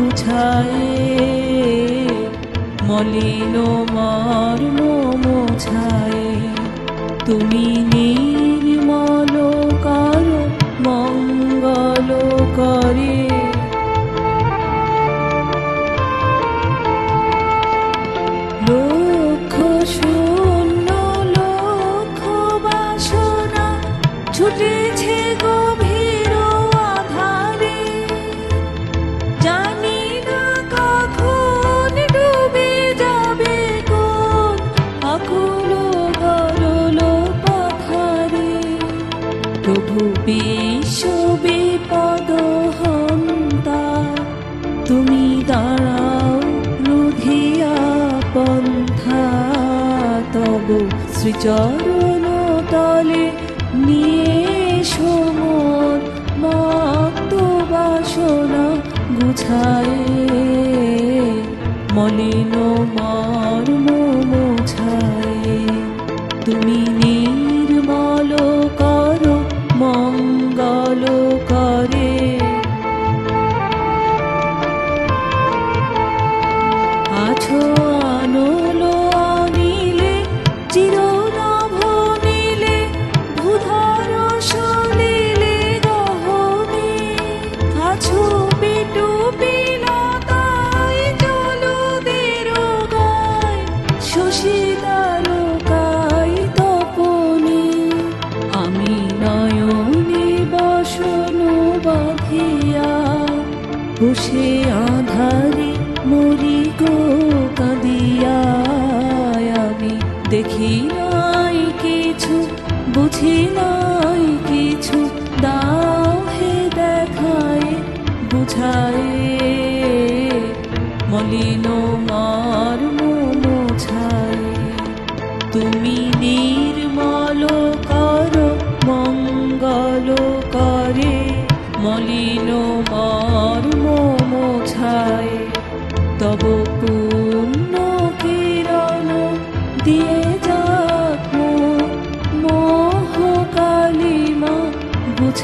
গুছায় মলিন মর্ম মোছায় তুমি নির্মল বিপদ হন্তা তুমি দাঁড়াও শ্রীচরণ তলে নিয়ে সমন মত বাসনা গুছায় মলিন মর্ম মঙ্গল করে। আছো বসে আধারে মরি গো কাঁদিয়া আমি। দেখি নাই কিছু, বুঝি নাই কিছু, দাও হে দেখায়, বুঝায়। মলিন মর্ম মোছায় তুমি নির্মল কর, মঙ্গল করে। মলিন মর্ম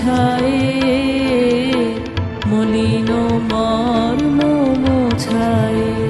গুছায় মলিন মর্ম মোছায়।